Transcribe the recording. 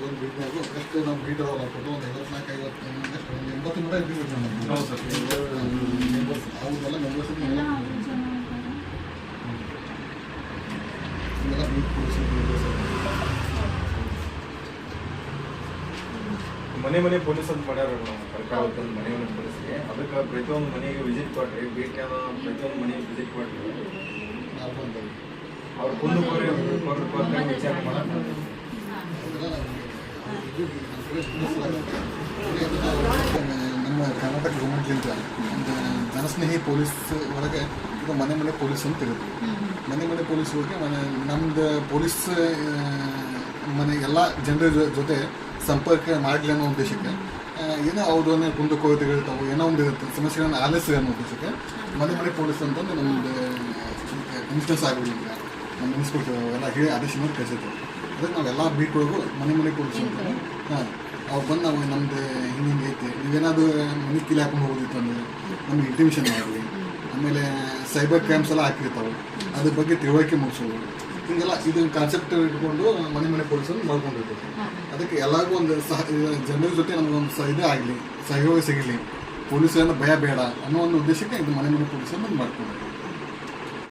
ಒಂದು ಬೀಟ್ನಾಗು ಎಷ್ಟು ನಾವು ಬೀಟ್ ಅದಾವಲ್ಲ ಫೋಟೋ ಒಂದು ಐವತ್ನಾಲ್ಕು ಐವತ್ತು ಎಷ್ಟು ಒಂದು ಎಂಬತ್ತು ಮಟ್ಟ ಇದ್ದೀವಿ ನಮ್ಮ. ಮೆಂಬರ್ಸ್ ಅವ್ರನ್ನೆಲ್ಲ ಮೆಂಬರ್ಸ್ ಮನೆ ಮನೆ ಪೊಲೀಸ್ ಅಂತ ಮಾಡ್ಯಾರ ನಾವು ಕರ್ಕಾವತ್ತು ಮನೆ ಮನೆ ಪೊಲೀಸ್ಗೆ ಅದಕ್ಕೆ ಪ್ರತಿಯೊಂದು ಮನೆಗೆ ವಿಸಿಟ್ ಕೊಟ್ರಿ ಭೇಟಿಯಾದ ಪ್ರತಿಯೊಂದು ಮನೆಗೆ ವಿಸಿಟ್ ಕೊಟ್ರಿ ಅವ್ರು ಕುಂದು ಕೊಟ್ಟು ವಿಚಾರ ಅದೆಲ್ಲ ನಮ್ಮ ಕರ್ನಾಟಕ ಗೌರ್ಮೆಂಟ್ಲಿಂದ ಜನಸ್ನೇಹಿ ಪೊಲೀಸ್ ಒಳಗೆ ಇದು ಮನೆ ಮನೆ ಪೊಲೀಸ್ ಅಂತ ಇರುತ್ತೆ. ಮನೆ ಮನೆ ಪೊಲೀಸ್ ಹೋಗಿ ಮನೆ, ನಮ್ದು ಪೊಲೀಸ್ ಮನೆ ಎಲ್ಲ ಜನರ ಜೊತೆ ಸಂಪರ್ಕ ಮಾಡಲಿ ಅನ್ನೋ ಉದ್ದೇಶಕ್ಕೆ ಏನೋ ಕುಂದು ತಾವು ಏನೋ ಒಂದು ಇರುತ್ತೆ. ಸಮಸ್ಯೆಗಳನ್ನ ಆಲಿಸಿ ಅನ್ನೋ ಉದ್ದೇಶಕ್ಕೆ ಮನೆ ಮನೆ ಪೊಲೀಸ್ ಅಂತಂದು ನಮ್ಮದು ಇನ್ಸ್ಟೆನ್ಸ್ ಈಗ ನಮ್ಮ ಮುನ್ಸಿಪಲ್ ಎಲ್ಲ ಹೇಳಿ ಆದೇಶ ಮಾಡಿ ಕಳಿಸಿದ್ರು. ಅದಕ್ಕೆ ನಾವೆಲ್ಲ ಬೀಟ್ಗಳಿಗೂ ಮನೆ ಮನೆ ಅಂತ ಹಾಂ ಅವ್ರು ಬಂದು ನಾವು ನಮ್ದು ಹಿಂಗೆ ಐತಿ ನೀವೇನಾದ್ರು ಮನೆ ಕೀಲಿ ಹಾಕೊಂಡು ಹೋಗೋದಿತ್ತು ಅಂದ್ರೆ ನಮ್ಗೆ ಇಂಟಿಮೇಷನ್ ಮಾಡಲಿ ಆಮೇಲೆ ಸೈಬರ್ ಕ್ರೈಮ್ಸ್ ಎಲ್ಲ ಹಾಕಿರ್ತಾವೆ. ಅದ್ರ ಬಗ್ಗೆ ತಿಳುವಳಿಕೆ ಮುಗಿಸೋದು ಹಿಂಗೆಲ್ಲ ಇದನ್ನ ಕಾನ್ಸೆಪ್ಟ್ ಇಟ್ಕೊಂಡು ಮನೆ ಮನೆ ಪೊಲೀಸನ್ನು ಮಾಡ್ಕೊಂಡಿರ್ತೀವಿ ಅದಕ್ಕೆ ಎಲ್ಲರಿಗೂ ಒಂದು ಸಹ ಜನರ ಜೊತೆ ನಮಗೊಂದು ಸಹ ಇದೇ ಆಗಲಿ ಸಹಯೋಗ ಸಿಗಲಿ. ಪೊಲೀಸರನ್ನು ಭಯ ಬೇಡ ಅನ್ನೋ ಒಂದು ಉದ್ದೇಶಕ್ಕೆ ಇದು ಮನೆ ಮನೆ ಪೊಲೀಸನ್ನು ಮಾಡ್ಕೊಂಡಿರ್ತೀವಿ